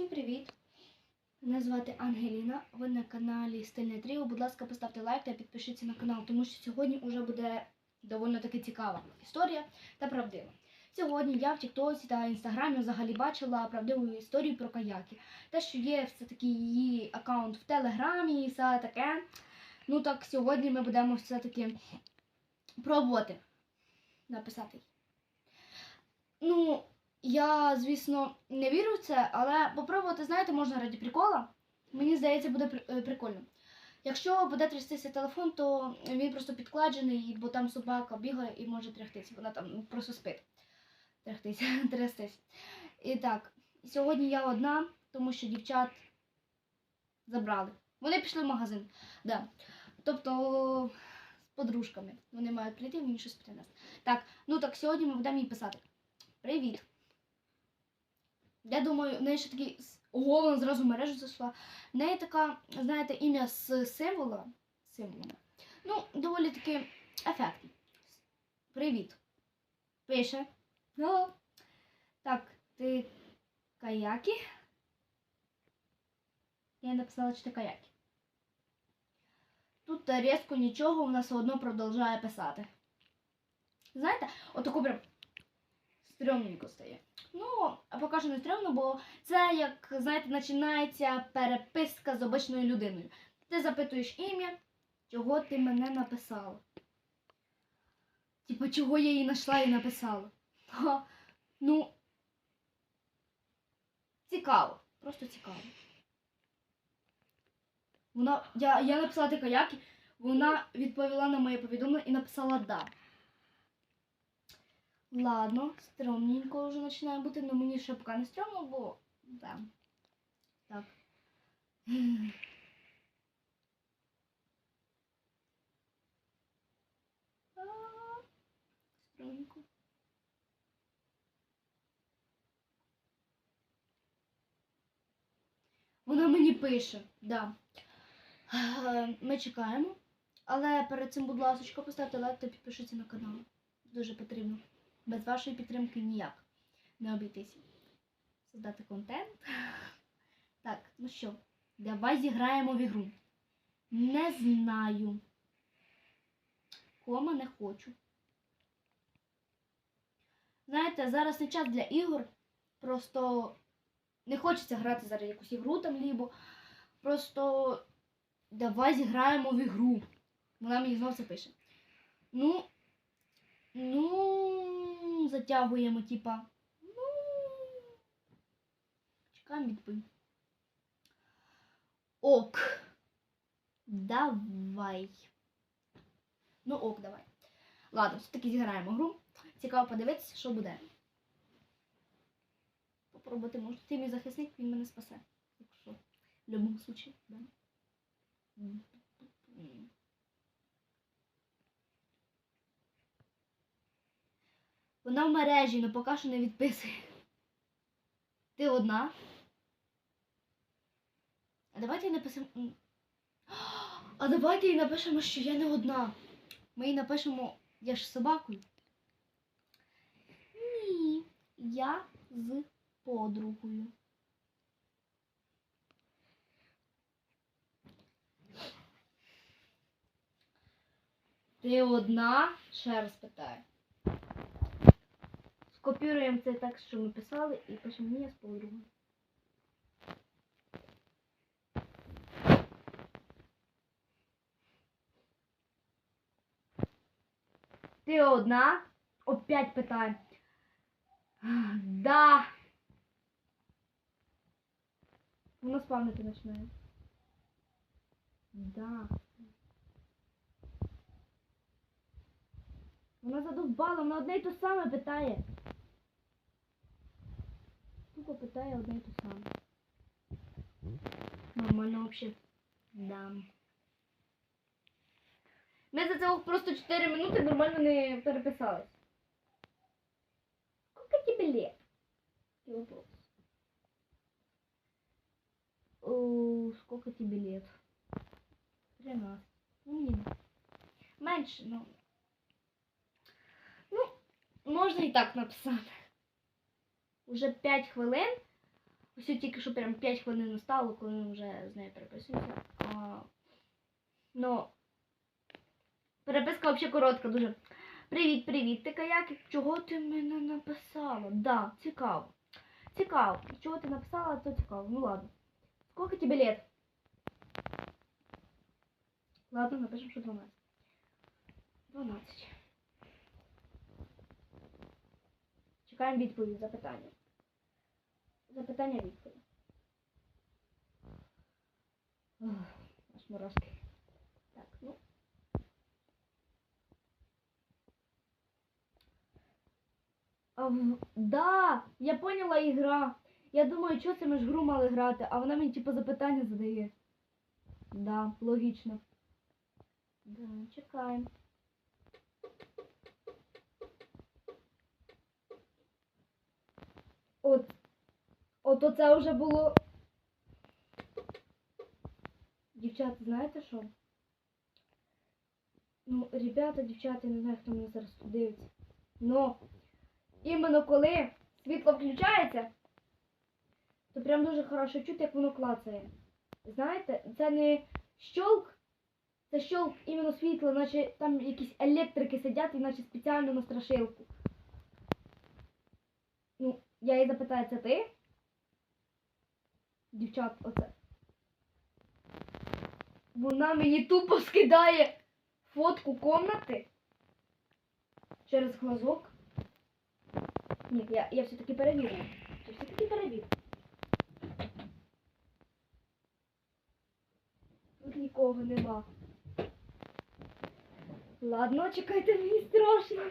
Всім привіт! Мене звати Ангеліна. Ви на каналі Стильне Тріо. Будь ласка, поставте лайк та підпишіться на канал, тому що сьогодні вже буде доволі таки цікава історія та правдива. Сьогодні я в Тіктоці та Інстаграмі взагалі бачила правдиву історію про каяки. Те, що є все-таки її аккаунт в Телеграмі і все таке. Ну так сьогодні ми будемо все-таки пробувати написати. Ну, я, звісно, не вірю в це, але попробувати, знаєте, можна раді прикола. Мені здається, буде е, прикольно. Якщо буде трястися телефон, то він просто підкладений, бо там собака бігає і може тряхтись. Вона там просто спить. Тряхтись, трястись. І так, сьогодні я одна, тому що дівчат забрали. Вони пішли в магазин. Да. Тобто з подружками. Вони мають прийти мені щось принести. Так, ну так сьогодні ми будемо їй писати. Привіт. Я думаю, в неї ще такий с- зразу мережу зайшла. В неї така, знаєте, ім'я з символа. Символами. Ну, доволі таки ефектно. Привіт. Пише. Ну, так, ти каяки? Я написала, що ти каяки. Тут та різко нічого, вона все одно продовжує писати. Знаєте, отаку прям стрьомненько стає. Ну, а поки що не стрьомно, бо це, як, знаєте, починається переписка з обичною людиною. Ти запитуєш ім'я, чого ти мене написала. Типа, чого я її знайшла і написала. Ха, ну, цікаво. Просто цікаво. Вона, я, я написала ти каяки, вона відповіла на моє повідомлення і написала да. Ладно, стрьомненько вже починає бути, але мені ще поки не стрьомно, бо да. Так. А, Вона мені пише, да. Е, Ми чекаємо. Але перед цим, будь ласка, поставте лайк та підпишіться на канал. Дуже потрібно. Без вашої підтримки ніяк не обійтися. Создати контент. Так, ну що, давай зіграємо в ігру. Не знаю. Кома не хочу. Знаєте, зараз не час для ігор. Просто не хочеться грати зараз якусь ігру там лібо. Просто давай зіграємо в ігру. Вона мені знову це пише. Ну, ну, затягуємо, типа. Ну. Чекаємо відповідь. Ок. Давай. Ну, ок, давай. Ладно, все-таки зіграємо гру. Цікаво подивитися, що буде. Попробувати може. Ти мій захисник, він мене спасе. Якщо в будь-якому случае, да. Вона в мережі, але поки що не відписує. Ти одна? А давайте їй напишемо. А давайте їй напишемо, що я не одна. Ми їй напишемо, я ж собакою. Ні, я з подругою. Ти одна? Ще раз питаю. Скопіруємо цей текст, що ми писали, і пишемо ні, я подругою. Ти одна? Опять питаю. Да. Вона спавнити починає. Да. Вона задовбала, вона одне й то саме питає. Тупо питає одне й то саме. Нормально вообще. Да. Ми за цього просто 4 минути нормально не переписались. Сколько тебе лет? Такий вопрос. О, сколько тебе лет? 13. Ну, мені менше, ну. Ну, можна і так написати. Уже 5 хвилин. Ось тільки що прям 5 хвилин настало, коли ми вже з нею переписуємося. Ну, переписка взагалі коротка, дуже. Привіт, привіт, ти каяк, чого ти мене написала? Да, цікаво. Цікаво. Чого ти написала, то цікаво. Ну ладно. Сколько тебе лет? Ладно, напишем, що 12. 12. Чекаємо відповідь запитання. Запитання відповідь. Аж мурашки. Так, ну. А. Да, я поняла ігра. Я думаю, що це ми ж гру мали грати, а вона мені типу запитання задає. Да, логічно. Да, чекаємо. От. От оце вже було. Дівчата, знаєте що? Ну, ребята, дівчата, я не знаю, хто мене зараз дивиться. Но іменно коли світло включається, то прям дуже хорошо чути, як воно клацає. Знаєте, це не щолк, це щолк іменно світло, наче там якісь електрики сидять, і наче спеціально на страшилку. Ну, я її запитаю, це ти? Дівчат, оце. Вона мені тупо скидає фотку комнати через глазок. Ні, я, я все-таки перевірю. Я все-таки перевірю. Тут нікого нема. Ладно, чекайте, мені страшно.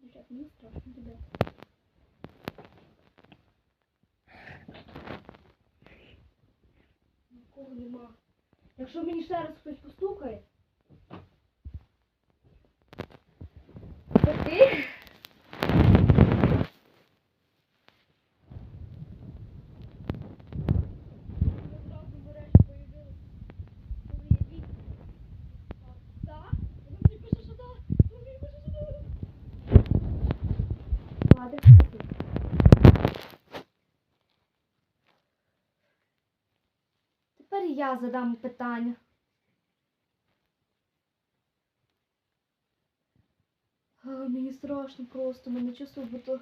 Дівчат, мені страшно, ребят. Нікого нема. Якщо мені ще раз хтось постукає. Це ти? Одразу береш появилась. Коли я від- Так? Вона мені пише, що да. Вона мені пише, що да. Ладно, окей. Тепер я задам питання. А, мені страшно просто, мене чувствую, бо то.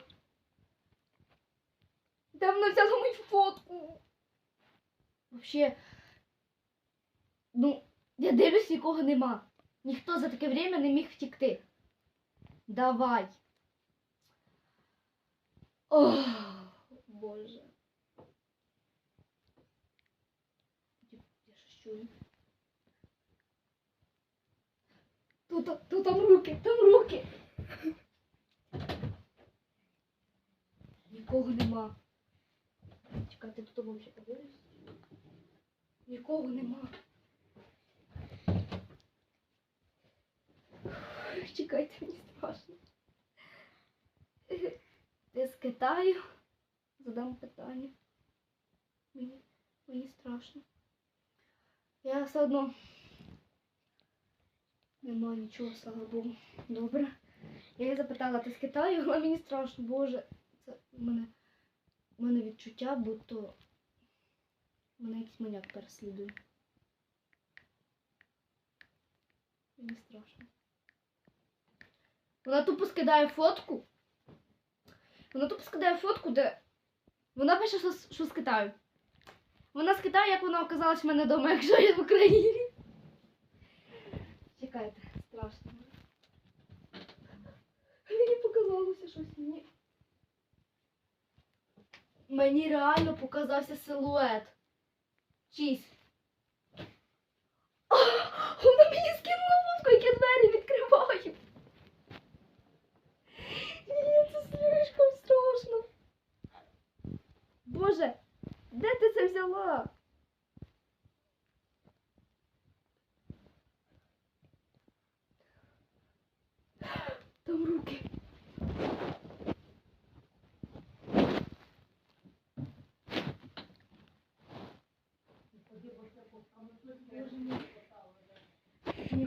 Де вона взяла мою фотку? Вообще. Ну, я дивлюсь, нікого нема. Ніхто за таке время не міг втікти. Давай. Ох, Боже. Я я щось чую. Тут, тут там руки, там руки. Нікого нема. Чекайте, тут вам ще подивлюсь. Нікого нема. Чекайте, мені страшно. Ти з Китаю? Задам питання. Мені, мені страшно. Я все одно. Нема нічого, слава Богу. Добре. Я її запитала, ти з Китаю, але мені страшно, Боже. Це в мене, в мене відчуття, будто мене якийсь маняк переслідує. Мені страшно. Вона тупо скидає фотку. Вона тупо скидає фотку, де. Вона пише, що, з- Китаю. Вона з Китаю, як вона оказалась в мене вдома, якщо я в Україні. Чекайте, страшно. Мені показалося щось мені. Мені реально показався силует. Чийсь. Вона мені скинула фотку, як я двері відкриваю. Ні, це слишком страшно. Боже, де ти це взяла? Там руки.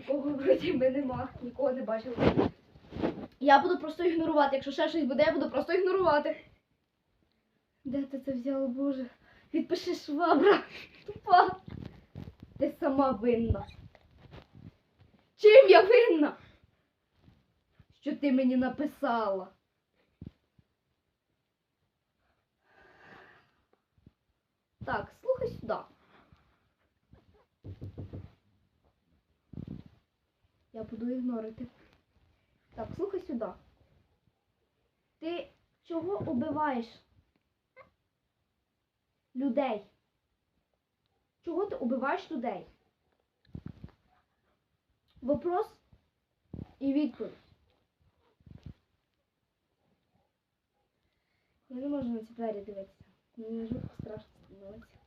Боже вроді би нема, нікого не бачила. Я буду просто ігнорувати. Якщо ще щось буде, я буду просто ігнорувати. Де ти це взяла, Боже? Відпиши швабра. Тупа. Ти сама винна. Чим я винна? Що ти мені написала? Так, слухай сюди. Я буду ігнорити. Так, слухай сюди. Ти чого убиваєш людей? Чого ти убиваєш людей? Вопрос і відповідь. Я не можу на ці двері дивитися. Мені жутко страшно становиться.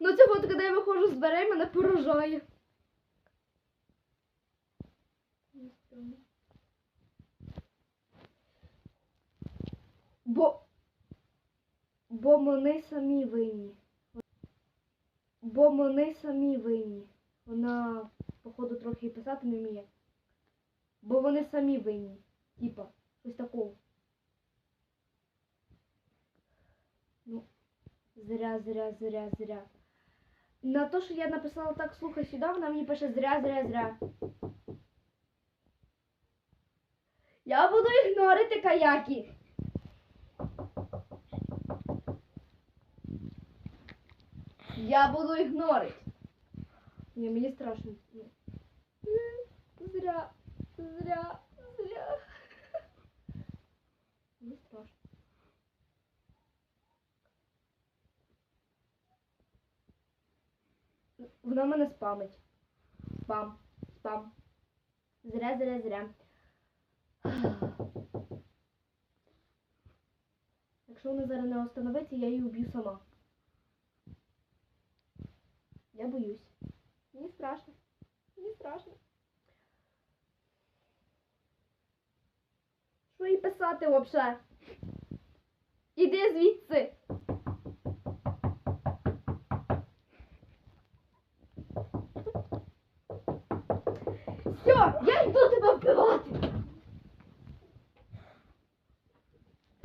Ну ця фото, коли я виходжу з дверей, мене поражає. Бо. Бо вони самі винні. Бо вони самі винні. Вона, походу, трохи і писати не вміє. Бо вони самі винні. Типа, щось такого. Ну, зря, зря, зря, зря. На то, що я написала так, слухай сюди, вона мені пише зря, зря, зря. Я буду ігнорити каяки. Я буду ігнорити. Ні, мені страшно. Зря, зря, зря. Мені страшно. Вона мене спамить. Спам, спам. Зря, зря, зря. Якщо вона зараз не остановиться, я її уб'ю сама. Я боюсь. Мені страшно. Мені страшно. Що їй писати взагалі? Іди звідси. Все, я йду тебе вбивати.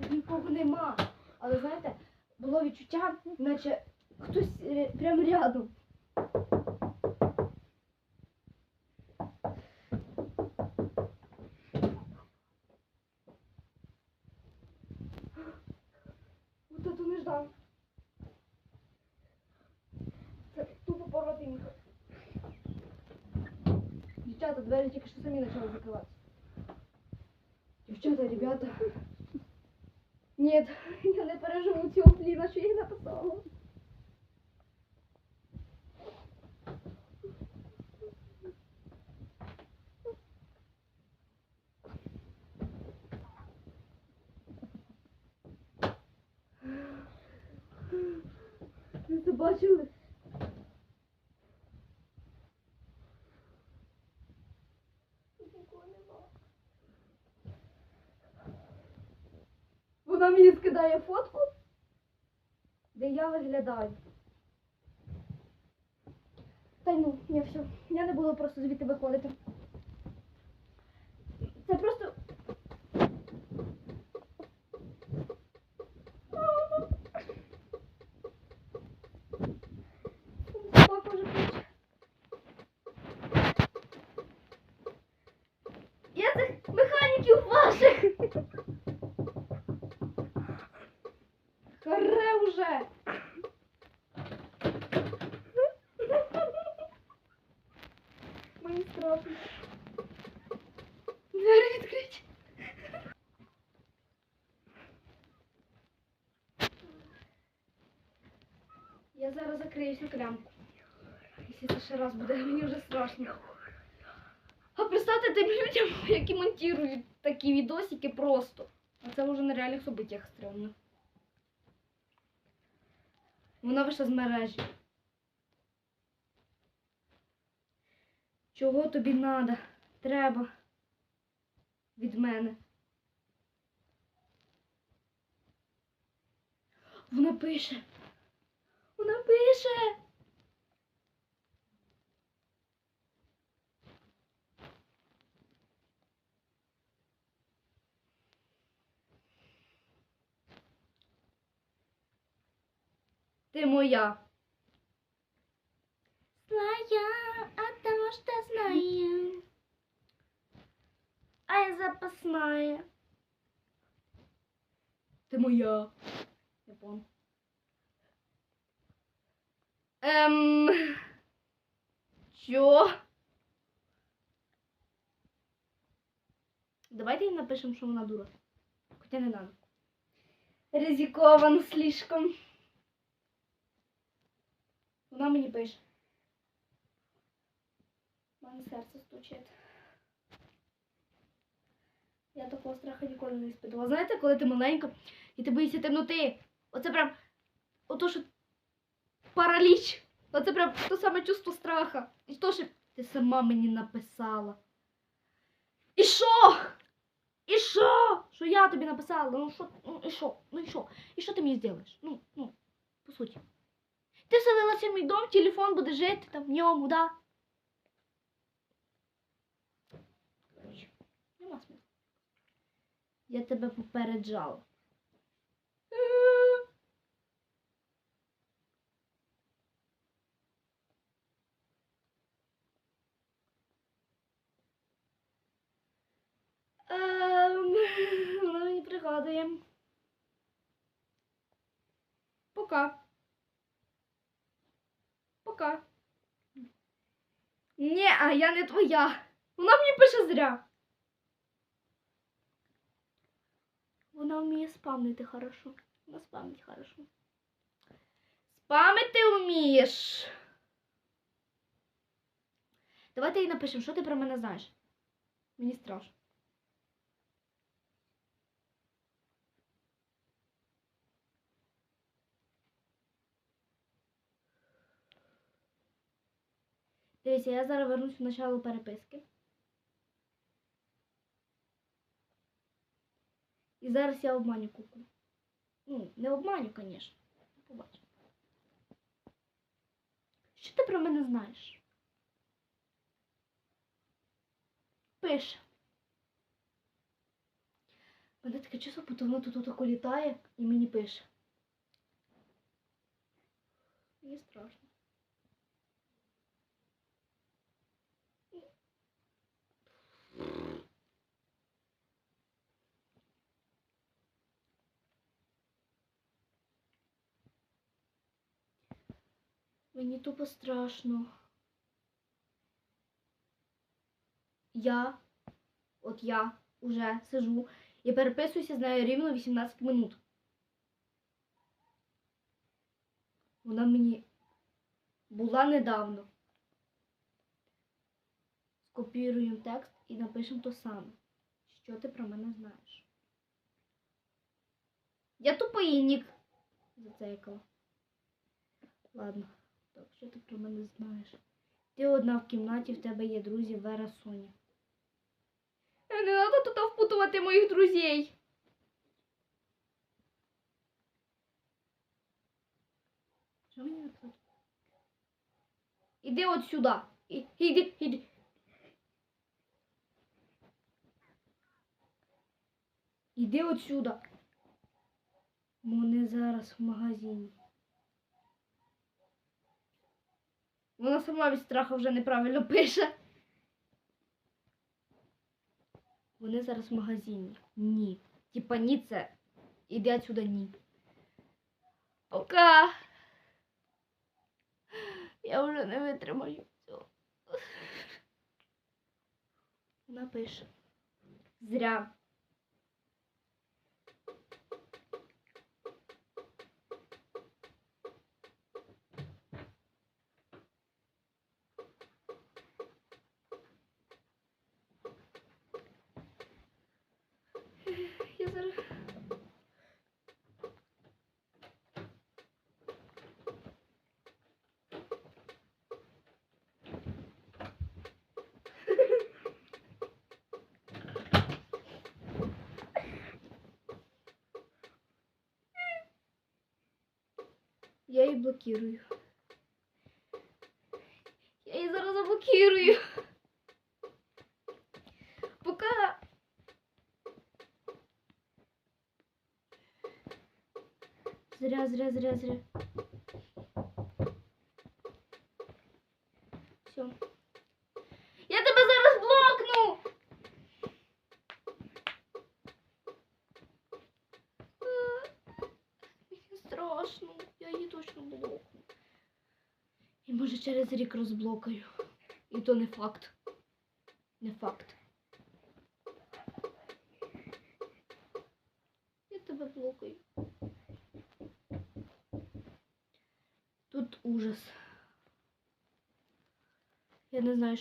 Нікого нема. Але знаєте, було відчуття, наче хтось е, прямо рядом. Дівчата, двері тільки що самі почали закриватися. Дівчата, ребята. Нет, я не переживу цього бліна, що я їх написала. Ви це бачили? Вона мені скидає фотку, де я виглядаю. Та ну, я все. Я не буду просто звідти виходити. Це просто. Собака вже плаче. Я цих механіків ваших. Харе уже. Страшно. Двері відкрить. Я зараз закриюсь на клямку. Якщо це ще раз буде, мені вже страшно. А представте тим людям, які монтують такі відосики просто. А це вже на реальних событиях стрьомно. Вона вийшла з мережі. чого тобі надо, треба від мене. Вона пише. Вона пише. Ти моя. Твоя что знаю. А я запасная. Ти моя. Я понял. Ем... Чо? Давайте їй напишемо, що вона дура. Хоча не надо. Ризиковано слишком. Вона мені пише. Мене серце стучить. Я такого страху ніколи не іспитувала. Знаєте, коли ти маленька і ти боїшся темноти. Оце прям ото, що параліч. Оце прям то саме чувство страха. І то, що ти сама мені написала. І що? І що? Що я тобі написала? Ну що? Ну і що? Ну і що? І що ти мені зробиш? Ну, ну, по суті. Ти вселилася в мій дом, телефон буде жити там в ньому, да? Коротше, нема смисла. Я тебе попереджала. Ем, Вона мені пригадує. Пока. Пока. Ні, а я не твоя. Вона мені пише зря. Вона вміє спамнити хорошо. Вона спамнить хорошо. Спамити вмієш. Давайте їй напишемо, що ти про мене знаєш. Мені страшно. Дивіться, я зараз вернусь в начало переписки. І зараз я обманю куку. Ну, не обманю, звісно. Побачимо. Що ти про мене знаєш? Пише. Мене таке чувство, бо воно тут отако літає і мені пише. Мені страшно. Мені тупо страшно. Я, от я уже сижу і переписуюся з нею рівно 18 минут. Вона мені була недавно. Скопіруємо текст і напишемо то саме. Що ти про мене знаєш? Я тупо її нік зацейкала. Ладно. Так, що ти про мене знаєш? Ти одна в кімнаті, в тебе є друзі Вера Соня. Е, Не треба тут впутувати моїх друзей. Що мені написати? Іди от сюди. І- Іди, іди. Іди от сюди. Вони зараз в магазині. Вона сама від страху вже неправильно пише. Вони зараз в магазині. Ні. Типа ні це. Іди отсюда ні. Пока. Я вже не витримаю цього. Вона пише. Зря. Я зараз. Я її блокирую. Я її зараз заблокирую. зря, зря, зря, зря. Все. Я тебе зараз блокну! Мені страшно, я її точно блокну. І може через рік розблокаю. І то не факт. Не факт.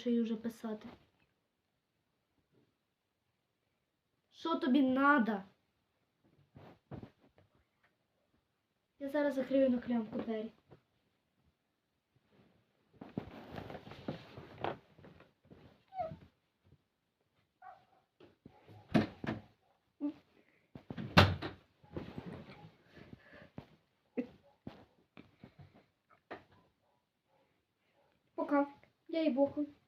Їй вже писати. Що тобі надо? Я зараз закрию на клямку двері. Пока. Я і боком.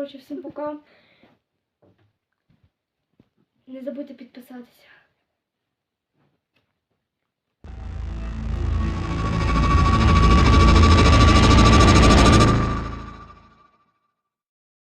Коротше, всім пока. Не забудьте підписатися.